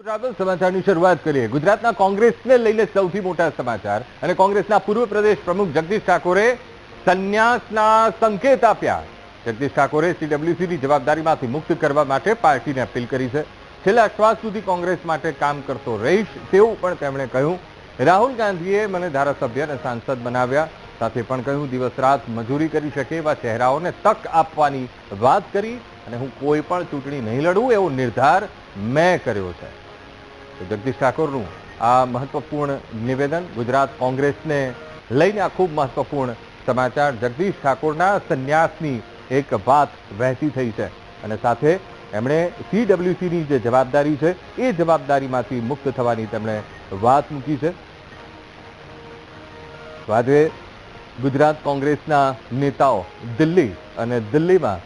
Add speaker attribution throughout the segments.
Speaker 1: Travel સમાચારની શરૂઆત કરીએ. ગુજરાતના કોંગ્રેસને લઈને સૌથી મોટા સમાચાર. અને કોંગ્રેસના પૂર્વ પ્રદેશ પ્રમુખ જગદીશ ઠાકોરે સંન્યાસના સંકેત આપ્યા. જગદીશ ઠાકોરે સીડબ્લ્યુસીની જવાબદારીમાંથી મુક્ત કરવા માટે પાર્ટીને અપીલ કરી છે. છેલ્લા શ્વાસ સુધી કોંગ્રેસ માટે કામ કરતો રહીશ તેવું પણ તેમણે કહ્યું. રાહુલ ગાંધીએ મને ધારાસભ્ય અને સાંસદ બનાવ્યા. સાથે પણ કહ્યું, દિવસ રાત મજૂરી કરી શકે એવા ચહેરાઓને તક આપવાની વાત કરી અને હું કોઈ પણ ચૂંટણી નહીં લડું એવો નિર્ધાર મેં કર્યો છે. જગદીશ ઠાકોરનું આ મહત્વપૂર્ણ નિવેદન ગુજરાત કોંગ્રેસને લઈને આ ખૂબ મહત્વપૂર્ણ સમાચાર. જગદીશ ઠાકોરના સંન્યાસની એક વાત વહેતી થઈ છે અને સાથે એમણે સીડબ્લ્યુસીની જે જવાબદારી છે એ જવાબદારીમાંથી મુક્ત થવાની તેમણે વાત મૂકી છે. આજે ગુજરાત કોંગ્રેસના નેતાઓ દિલ્હી અને દિલ્હીમાં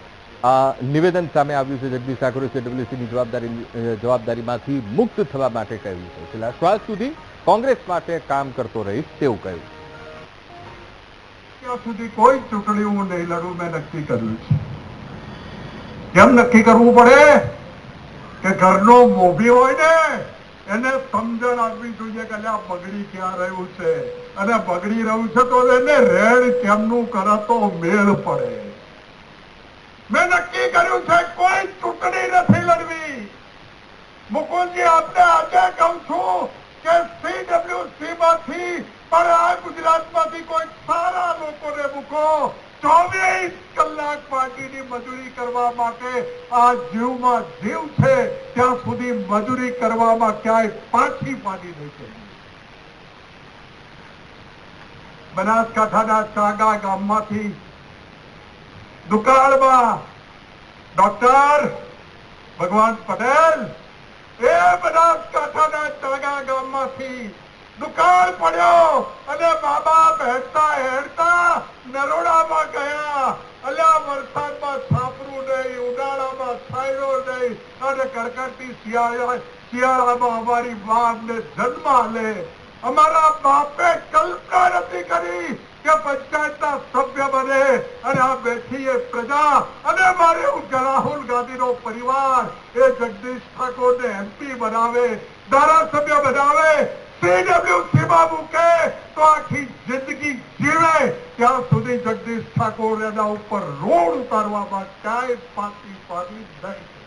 Speaker 1: નિવેદન સામે આવ્યું છે જગદીશ ઠાકોરે સીડબ્લ્યુસીની જવાબદારી જવાબદારીમાંથી મુક્ત થવા માટે કહ્યું છે. છેલ્લા શ્વાસ સુધી કોંગ્રેસ માટે કામ કરતો રહીશ તેવું કહ્યું.
Speaker 2: સુધી કોઈ ચૂંટણી હું નહીં લડું, મેં નક્કી કર્યું છે. કેમ નક્કી કરવું પડે? કે ઘરનો મોભી હોય ને, એને સમજણ આપવી જોઈએ કે આ બગડી ક્યાં રહ્યું છે? અને બગડી રહ્યું છે તો એને રેડ કેમનું કરે તો મેળ પડે? મુકુંદજી આપને આજે કહું છું કે સીડબ્લ્યુસી માંથી પણ આ ગુજરાતમાંથી કોઈ સારા લોકોને મૂકો. ચોવીસ કલાક પાર્ટીની મજૂરી કરવા માટે આ જીવમાં જીવ છે. ત્યાં સુધી મજૂરી કરવામાં ક્યાંય પાછી પાડી નહીં છે બનાસકાંઠાના ચાગા ગામમાંથી દુકાળમાં ડોક્ટર ભગવાન પટેલ એ બનાસકાંઠાના ચાગા ગામમાંથી દુકાળ પડ્યો અને બાબા હેડતા હેડતા નરોડામાં ગયા. અલ્યા વરસાદમાં છાપરું નહીં, ઉનાળામાં છાયરો નહીં અને કડકડતી શિયાળા શિયાળામાં અમારી બાપને જન્મ લે અમારા બાપે કલ્પના નથી કરી કે પંચાયતના સભ્ય બને અને આ બેઠી એ પ્રજા અને મારે રાહુલ ગાંધીનો પરિવાર એ જગદીશ ઠાકોરને એમપી બનાવે, ધારાસભ્ય બનાવે CWC માં મૂકે તો આખી જિંદગી જીવે. ત્યાં સુધી જગદીશ ઠાકોર એના ઉપર રોડ ઉતારવામાં કાંઈ પાછી પાડી નહીં.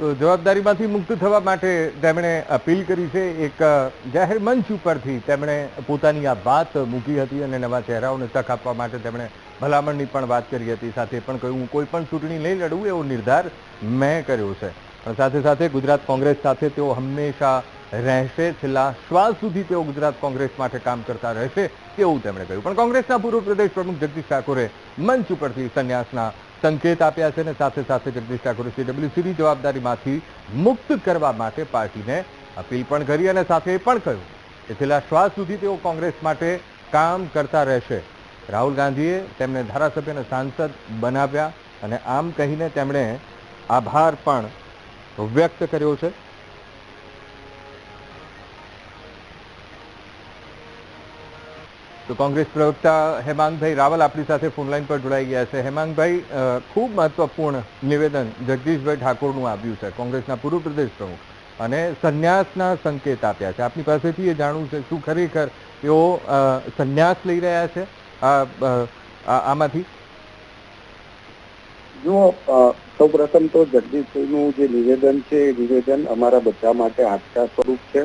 Speaker 1: જવાબદારીમાંથી મુક્ત થવા માટે તેમણે અપીલ કરી છે. એક જાહેર મંચ ઉપરથી તેમણે પોતાની આ વાત મૂકી હતી અને નવા ચહેરાઓને તક આપવા માટે તેમણે ભલામણની પણ વાત કરી હતી. સાથે પણ કહ્યું, હું કોઈ પણ ચૂંટણી નહીં લડવું એવો નિર્ધાર મેં કર્યો છે. સાથે સાથે ગુજરાત કોંગ્રેસ સાથે તેઓ હંમેશા રહેશે. છેલ્લા શ્વાસ સુધી તેઓ ગુજરાત કોંગ્રેસ માટે કામ કરતા રહેશે તેવું તેમણે કહ્યું. પણ કોંગ્રેસના પૂર્વ પ્રદેશ પ્રમુખ જગદીશ ઠાકોરે મંચ ઉપરથી સંન્યાસના સંકેત આપ્યા છે અને સાથે સાથે જગદીશ ઠાકોરે સીડબ્લ્યુસીની જવાબદારીમાંથી મુક્ત કરવા માટે પાર્ટીને અપીલ પણ કરી અને સાથે એ પણ કહ્યું કે છેલ્લા શ્વાસ સુધી તેઓ કોંગ્રેસ માટે કામ કરતા રહેશે. રાહુલ ગાંધીએ તેમને ધારાસભ્ય અને સાંસદ બનાવ્યા અને આમ કહીને તેમણે આભાર પણ વ્યક્ત કર્યો છે. તો કોંગ્રેસ પ્રવક્તા હેમાંગભાઈ રાવલ આપણી સાથે ફોનલાઈન પર જોડાઈ ગયા છે. હેમાંગભાઈ ખૂબ મહત્વપૂર્ણ નિવેદન જગદીશભાઈ ઠાકોરનું આવ્યું છે, કોંગ્રેસના પૂર્વ પ્રદેશ પ્રમુખ. અને સંન્યાસના સંકેત આપ્યા છે. આપની પાસેથી એ જાણવું છે શું ખરેખર તેઓ સંન્યાસ લઈ રહ્યા છે? આમાંથી?
Speaker 3: જો સૌ પ્રથમ તો જગદીશભાઈનું જે નિવેદન છે, એ નિવેદન અમારા બધા માટે આંચકા સ્વરૂપ છે.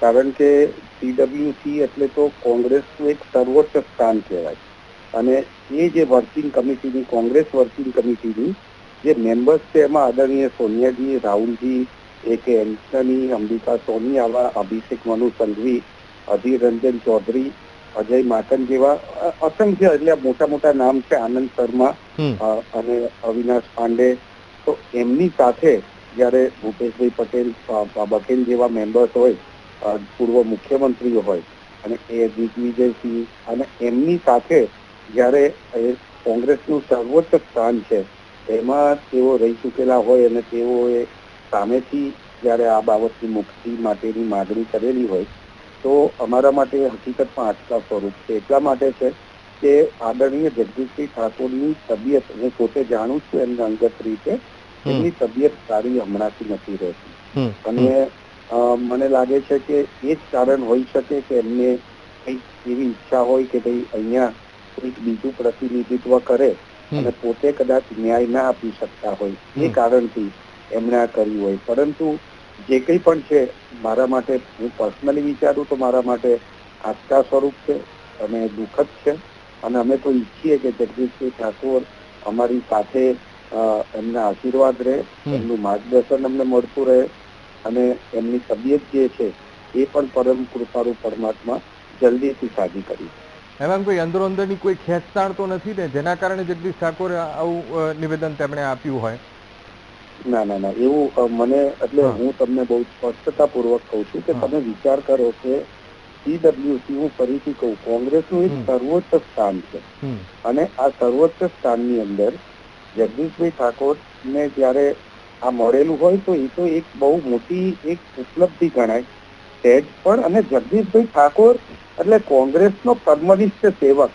Speaker 3: કારણ કે પીડબ્લ્યુસી એટલે તો કોંગ્રેસનું એક સર્વોચ્ચ સ્થાન કહેવાય. અને એ જે વર્કિંગ કમિટીની, કોંગ્રેસ વર્કિંગ કમિટીની જે મેમ્બર્સ છે, એમાં આદરણીય સોનિયાજી, રાહુલજી એ કે એન્ટની અંબિકા સોની, આવા અભિષેક મનુ સંઘવી, અધીર રંજન ચૌધરી અજય માકન જેવા અસંખ્ય એટલે મોટા મોટા નામ છે આનંદ શર્મા અને અવિનાશ પાંડે. તો એમની સાથે જ્યારે ભૂપેશભાઈ પટેલ બઘેલ જેવા મેમ્બર્સ હોય પૂર્વ મુખ્યમંત્રીઓ હોય અને એ દિગ્વિજયસિંહ અને એમની સાથે જ્યારે એ કોંગ્રેસનું સર્વોચ્ચ સ્થાન છે એમાં તેઓ રહી ચૂકેલા હોય અને તેઓએ સામેથી જ્યારે આ બાબતની મુક્તિ માટેની માગણી કરેલી હોય તો અમારા માટે હકીકતમાં આટલા સ્વરૂપ છે. એટલા માટે છે કે આદરણીય જગદીશભાઈ ઠાકોરની તબિયત હું પોતે જાણું છું એમના અંગત રીતે એમની તબિયત સારી હમણાંથી નથી રહેતી. અને મને લાગે છે કે એ જ કારણ હોઈ શકે કે એમને કંઈક એવી ઈચ્છા હોય કે ભાઈ અહીંયા કોઈક બીજું પ્રતિનિધિત્વ કરે અને પોતે કદાચ ન્યાય ના આપી શકતા હોય. એ કારણથી એમણે આ કર્યું હોય. પરંતુ જે કંઈ પણ છે મારા માટે હું પર્સનલી વિચારું તો મારા માટે આસ્થા સ્વરૂપ છે અને દુઃખદ છે. અને અમે તો ઈચ્છીએ કે જગદીશભાઈ ઠાકોર અમારી સાથે એમના આશીર્વાદ રહે એમનું માર્ગદર્શન અમને મળતું રહે અને એમની તબિયત જે છે એ પણ પરમ કૃપારૂપ પરમાત્મા જલ્દીથી સાજી કરી.
Speaker 1: હેમાંગભાઈ અંદરો અંદરની કોઈ ખેંચતાણ તો નથી ને? જેના કારણે જગદીશ ઠાકોરે આવું નિવેદન તેમણે આપ્યું હોય.
Speaker 3: ના ના ના. એવું મને એટલે
Speaker 1: હું.
Speaker 3: તમને બહુ સ્પષ્ટતાપૂર્વક કહું છું કે તમે વિચાર કરો કે સીડબ્લ્યુસી હું ફરીથી કહું કોંગ્રેસનું એક સર્વોચ્ચ સ્થાન છે. અને આ સર્વોચ્ચ સ્થાનની અંદર જગદીશભાઈ ઠાકોરને જ્યારે આ મળેલું હોય તો એ તો એક બહુ મોટી એક ઉપલબ્ધિ ગણાય. સેજ પણ અને જગદીશભાઈ ઠાકોર એટલે કોંગ્રેસનો કર્મનિષ્ઠ સેવક.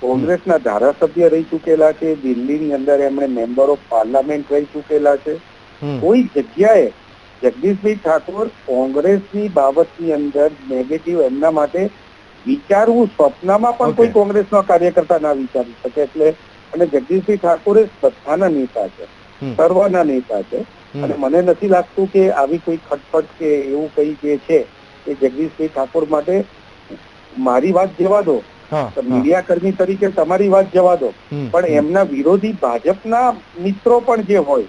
Speaker 3: કોંગ્રેસના ધારાસભ્ય રહી ચૂકેલા છે દિલ્હીની અંદર એમણે મેમ્બર ઓફ પાર્લામેન્ટ રહી ચૂકેલા છે. કોઈ જગ્યાએ જગદીશભાઈ ઠાકોર કોંગ્રેસની બાબતની અંદર નેગેટિવ એમના માટે વિચારવું સ્વપ્નમાં પણ. કોઈ કોંગ્રેસનો કાર્યકર્તા ના વિચારી શકે એટલે અને જગદીશભાઈ ઠાકોર એ બધાના નેતા છે સર્વના નેતા છે. અને મને નથી લાગતું કે આવી કોઈ ખટપટ કે એવું કઈ જે છે એ જગદીશભાઈ ઠાકોર માટે મારી વાત જેવા દો. મીડિયા કર્મી તરીકે તમારી વાત જવા દો. પણ એમના વિરોધી ભાજપના મિત્રો પણ જે હોય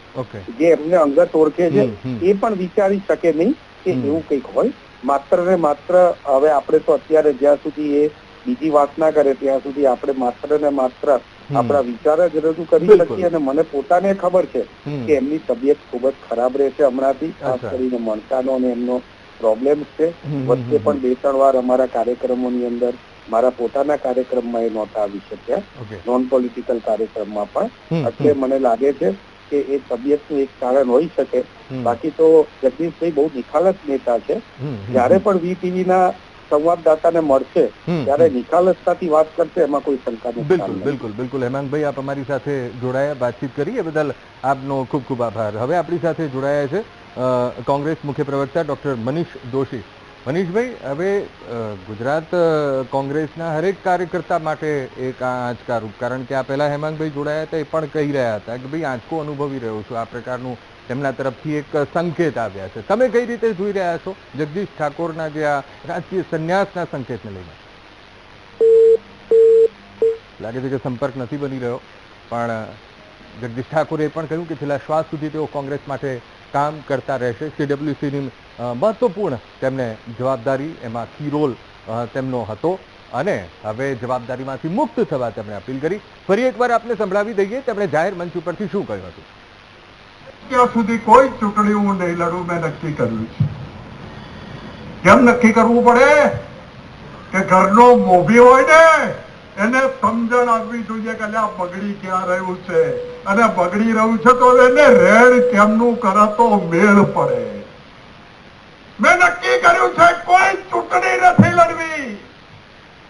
Speaker 3: જે એમને અંગત ઓળખે છે. એ પણ વિચારી શકે નહીં કે એવું કંઈક હોય. માત્ર ને માત્ર હવે આપણે તો અત્યારે જ્યાં સુધી એ બીજી વાત ના કરે ત્યાં સુધી આપણે માત્ર ને માત્ર આપણા વિચાર જ રજૂ કરી. શકીએ અને મને પોતાને ખબર છે કે એમની તબિયત ખૂબ જ ખરાબ રહેશે હમણાંથી ખાસ કરીને મણકાનો અને એમનો પ્રોબ્લેમ છે. વચ્ચે પણ બે ત્રણ વાર અમારા કાર્યક્રમોની અંદર મારા પોતાના કાર્યક્રમમાં એ નહોતા આવી શક્યા નોન પોલિટિકલ કાર્યક્રમમાં પણ. એટલે મને લાગે છે કે એ તબિયતનું એક કારણ હોઈ શકે. બાકી તો જગદીશભાઈ બહુ નિખાલસ નેતા છે. જ્યારે પણ ના સંવાદદાતાને મળશે ત્યારે. નિખાલસતાથી વાત કરશે એમાં કોઈ શંકા નથી.
Speaker 1: બિલકુલ બિલકુલ. બિલકુલ હેમાંગભાઈ આપ અમારી સાથે જોડાયા વાતચીત કરી. એ બદલ આપનો ખૂબ ખૂબ આભાર. હવે આપણી સાથે જોડાયા છે કોંગ્રેસ મુખ્ય પ્રવક્તા ડોક્ટર મનીષ દોશી. મનીષભાઈ, હવે ગુજરાત કોંગ્રેસના હરેક કાર્યકર્તા માટે એક આ રૂપ. કારણ કે આ પહેલા હેમાંગભાઈ જોડાયા હતા, એ પણ કહી રહ્યા હતા કે ભાઈ આંચકો અનુભવી રહ્યો છું. આ પ્રકારનું તેમના તરફથી એક સંકેત આવ્યા છે. તમે કઈ રીતે જોઈ રહ્યા છો જગદીશ ઠાકોરના જે આ રાજકીય સંન્યાસના સંકેતને લઈને? લાગે છે કે સંપર્ક નથી બની રહ્યો, પણ જગદીશ ઠાકોરે પણ કહ્યું કે છેલ્લા શ્વાસ સુધી તેઓ કોંગ્રેસ માટે કામ કરતા રહેશે. સીડબ્લ્યુસીની મહત્વપૂર્ણ તેમને જવાબદારી એમાં કી રોલ તેમનો હતો. અને હવે જવાબદારીમાંથી મુક્ત થવા તેમણે અપીલ કરી. ફરી એકવાર આપને સંભળાવી દઈએ, તેમણે જાહેર મંચ ઉપરથી શું કહ્યું હતું?
Speaker 2: ત્યાં સુધી કોઈ ચૂંટણી હું નહીં લડું મેં નક્કી કર્યું છે. કેમ નક્કી કરવું પડે? કે ઘરનો મોભી હોય ને, એને સમજણ આપવી જોઈએ કે આ બગડી ક્યાં રહ્યું છે? અને બગડી રહ્યું છે તો એને રેડ કેમનું કરતો મેળ પડે. મેં નક્કી કર્યું છે કોઈ ચૂંટણી નથી લડવી.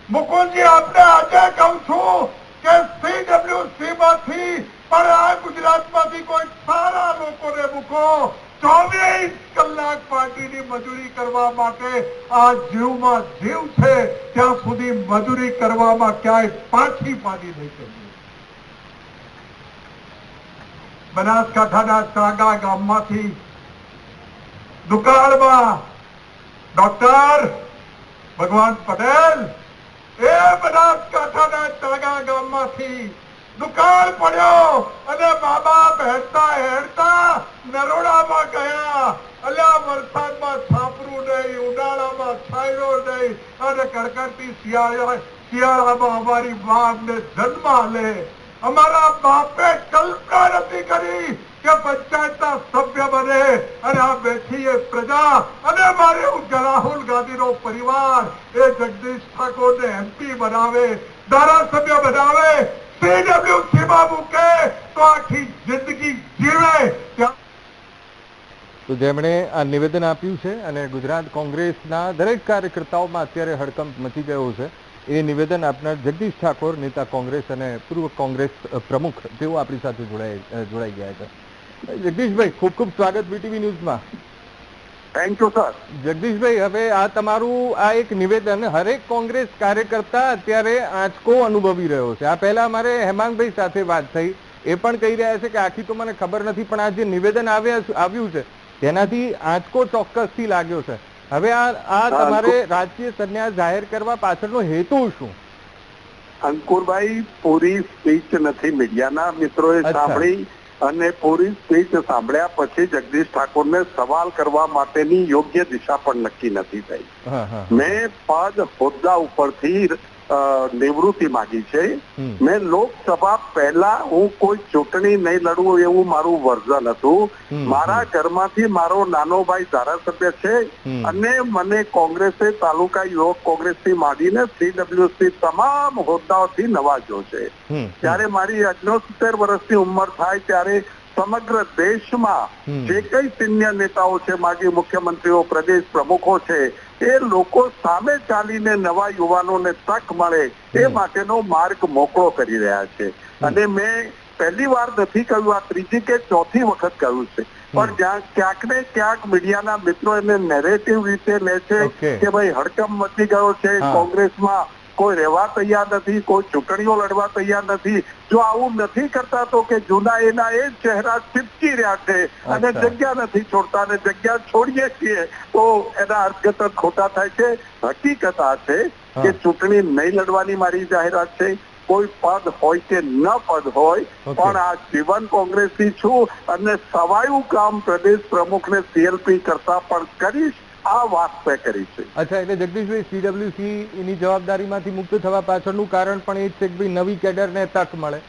Speaker 2: મુકુલજી આપને આજે કહું છું કે સીડબ્લ્યુસી માંથી પણ આ ગુજરાતમાંથી કોઈ સારા લોકોને મૂકો. ચોવીસ કલાક પાર્ટીની મજૂરી કરવા માટે આ જીવમાં જીવ છે. ત્યાં સુધી મજૂરી કરવામાં ક્યાંય પાછી પાડી નહીં શકીએ બનાસકાંઠાના ચાગા ગામમાંથી દુકાળમાં ડોક્ટર ભગવાન પટેલ એ બનાસકાંઠાના ચાગા ગામમાંથી દુકાળ પડ્યો અને બાબા હેડતા હેરતા નરોડામાં ગયા. અલ્યા વરસાદમાં છાપરું નહીં, ઉનાળામાં છાયરો નહીં અને કડકડતી શિયાળા શિયાળામાં અમારી અમને જન્મ આલે. અમારા બાપે કલ્પના નથી કરી કે પંચાયતના સભ્ય બને. અને આ બેઠી એ પ્રજા અને મારે રાહુલ ગાંધીનો પરિવાર એ જગદીશ ઠાકોરને એમપી બનાવે, ધારાસભ્ય બનાવે સીડબ્લ્યુસીમાં મૂકે તો આખી જિંદગી જીવે.
Speaker 1: તો જેમણે આ નિવેદન આપ્યું છે અને ગુજરાત કોંગ્રેસના દરેક કાર્યકર્તાઓમાં અત્યારે હડકંપ મચી ગયો છે એ નિવેદન આપનાર જગદીશ ઠાકોર નેતા કોંગ્રેસ અને પૂર્વ કોંગ્રેસ પ્રમુખ તેઓ આપણી સાથે જોડાઈ જોડાઈ ગયા છે. જગદીશભાઈ ખૂબ ખૂબ સ્વાગત બીટીવી ન્યૂઝમાં.
Speaker 4: થેન્ક યુ સર
Speaker 1: જગદીશભાઈ હવે આ તમારું આ એક નિવેદન હરેક કોંગ્રેસ કાર્યકર્તા અત્યારે આંચકો અનુભવી રહ્યો છે. આ પહેલા અમારે હેમાંગભાઈ સાથે વાત થઈ. એ પણ કહી રહ્યા છે કે આખી તો મને ખબર નથી પણ આ જે નિવેદન આવ્યા આવ્યું છે તેનાથી આંચકો ચોક્કસથી લાગ્યો છે. હવે આ આ તમારે રાજકીય સંન્યાસ જાહેર કરવા પાછળનો હેતુ શું?
Speaker 4: અંકુરભાઈ પૂરી સ્પીચ નથી મીડિયાના મિત્રોએ. સાંભળી અને પૂરી સ્પીચ સાંભળ્યા પછી જગદીશ ઠાકોરને સવાલ કરવા માટેની યોગ્ય દિશા પણ નક્કી નથી થઈ. મેં પદ હોદ્દા ઉપરથી નિવૃત્તિ માગી છે. મેં લોકસભા પહેલા હું કોઈ ચૂંટણી નહીં લડવું એવું મારું વર્ઝન હતું. મારા ઘરમાંથી મારો નાનો ભાઈ ધારાસભ્ય છે અને મને કોંગ્રેસે તાલુકા યુવક કોંગ્રેસથી માંડીને સીડબ્લ્યુસી તમામ હોદ્દાઓથી નવાજો છે. ત્યારે મારી અગ્નોસિત્તેર વર્ષની ઉંમર થાય ત્યારે સમગ્ર દેશમાં જે કઈ સિનિયર નેતાઓ છે માજી મુખ્યમંત્રીઓ પ્રદેશ પ્રમુખો છે એ લોકો સામે ચાલીને નવા યુવાનોને તક મળે એ માટેનો માર્ગ મોકળો કરી રહ્યા છે. અને મેં પહેલી વાર નથી કહ્યું આ ત્રીજી કે ચોથી વખત કહ્યું છે. પણ જ્યાં ક્યાંક ને ક્યાંક મીડિયાના મિત્રો એને નેરેટિવ રીતે લે છે કે ભાઈ હડકંપ મચી ગયો છે કોંગ્રેસમાં કોઈ રહેવા તૈયાર નથી કોઈ ચૂંટણીઓ લડવા તૈયાર નથી. જો આવું નથી કરતા તો કે જૂના એના એ ચહેરા ચીપકી રહ્યા છે અને જગ્યા નથી છોડતા અને જગ્યા છોડીએ છીએ તો એના અર્થઘટન ખોટા થાય છે. હકીકત આ છે કે ચૂંટણી નહીં લડવાની મારી જાહેરાત છે. કોઈ પદ હોય કે ન પદ હોય પણ આ જીવન કોંગ્રેસી છું અને સવાયું કામ પ્રદેશ પ્રમુખને સીએલપી કરતા પણ કરીશ. આ વાત મેં કરી છે.
Speaker 1: અચ્છા એટલે જગદીશભાઈ સીડબ્લ્યુસી ની જવાબદારીમાંથી મુક્ત થવા પાછળનું કારણ પણ એ છે કે ભાઈ નવી કેડરને તક મળે.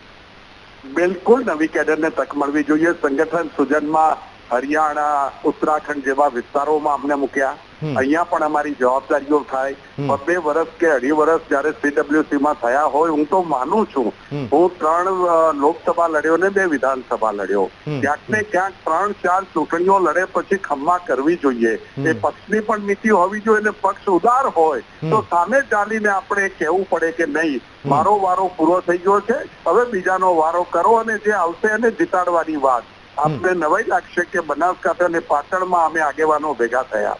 Speaker 4: બિલકુલ નવી કેડરને તક મળવી જોઈએ. સંગઠન સુજનમાં હરિયાણા ઉત્તરાખંડ જેવા વિસ્તારોમાં અમને મૂક્યા. અહીંયા પણ અમારી જવાબદારીઓ થાય. બે વર્ષ કે અઢી વર્ષ જયારે સીડબ્લ્યુસી માં થયા હોય હું તો માનું છું. હું ત્રણ લોકસભા લડ્યો ને બે વિધાનસભા લડ્યો. ક્યાંક ને ક્યાંક ત્રણ ચાર ચૂંટણીઓ લડે પછી ખમ્મા કરવી જોઈએ. એ પક્ષની પણ નીતિ હોવી જોઈએ અને પક્ષ ઉદાર હોય તો સામે ચાલીને આપણે કહેવું પડે કે નહીં મારો વારો પૂરો થઈ ગયો છે. હવે બીજાનો વારો કરો અને જે આવશે એને જીતાડવાની વાત. આપને નવાઈ લાગશે કે બનાસકાંઠા અને પાટણમાં અમે આગેવાનો ભેગા થયા.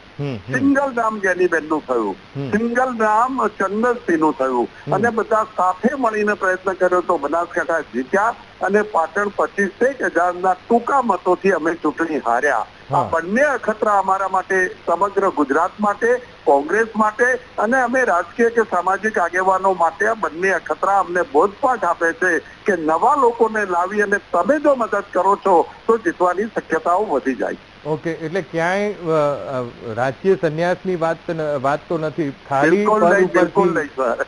Speaker 4: સિંગલ નામ જેનીબેનનું થયું. સિંગલ નામ ચંદનસિંહનું થયું. અને બધા સાથે મળીને પ્રયત્ન કર્યો તો બનાસકાંઠા જીત્યા અને પાટણ પચીસ એક હજારના ટૂંકા મતોથી અમે ચૂંટણી હાર્યા. આ બંને અખતરા અમારા માટે સમગ્ર ગુજરાત માટે કોંગ્રેસ માટે અને અમે રાજકીય કે સામાજિક આગેવાનો માટે આ બંને અખતરા અમને બોધપાઠ આપે છે કે નવા લોકોને લાવી અને તમે જો મદદ કરો છો તો જીતવાની શક્યતાઓ વધી જાય.
Speaker 1: ઓકે એટલે ક્યાંય રાજકીય સંન્યાસની વાત વાત તો નથી. ખાલી
Speaker 4: બિલકુલ નહીં સર.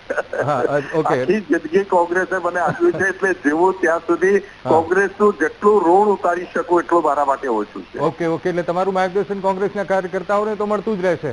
Speaker 4: આખી જિંદગી કોંગ્રેસે મને આપ્યું છે એટલે જેવું ત્યાં સુધી કોંગ્રેસનું જેટલું ઋણ ઉતારી શકું એટલું મારા માટે ઓછું છે.
Speaker 1: ઓકે ઓકે એટલે તમારું માર્ગદર્શન કોંગ્રેસના કાર્યકર્તાઓને તો મળતું જ રહેશે.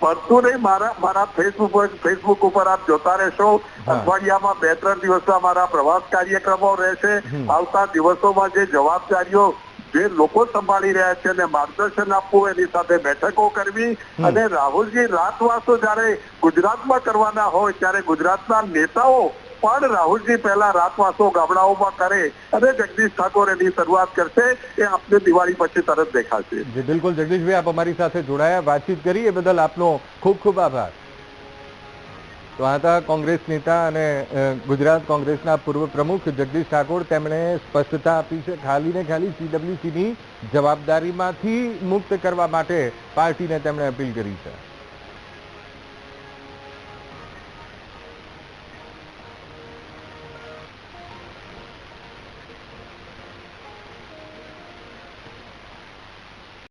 Speaker 4: પડતું નહીં. મારા મારા ફેસબુક ફેસબુક ઉપર આપ જોતા રહેશો. અઠવાડિયામાં બે ત્રણ દિવસના મારા પ્રવાસ કાર્યક્રમો રહેશે. આવતા દિવસોમાં જે જવાબદારીઓ જે લોકો સંભાળી રહ્યા છે અને માર્ગદર્શન આપવું એની સાથે બેઠકો કરવી. અને રાહુલજી રાતવાસો જયારે ગુજરાતમાં કરવાના હોય ત્યારે ગુજરાતના નેતાઓ પણ રાહુલજી પહેલા રાતવાસો ગામડાઓમાં કરે અને જગદીશ ઠાકોર એની શરૂઆત કરશે, એ આપને દિવાળી પછી તરત દેખાશે.
Speaker 1: બિલકુલ. જગદીશભાઈ આપ અમારી સાથે જોડાયા, વાતચીત કરી, એ બદલ આપનો ખૂબ ખૂબ આભાર. તો આ હતા કોંગ્રેસ નેતા અને ગુજરાત કોંગ્રેસના પૂર્વ પ્રમુખ જગદીશ ઠાકોર. તેમણે સ્પષ્ટતા આપી છે ખાલી ને ખાલી સીડબ્લ્યુસીની જવાબદારીમાંથી મુક્ત કરવા માટે પાર્ટીને તેમણે અપીલ કરી છે.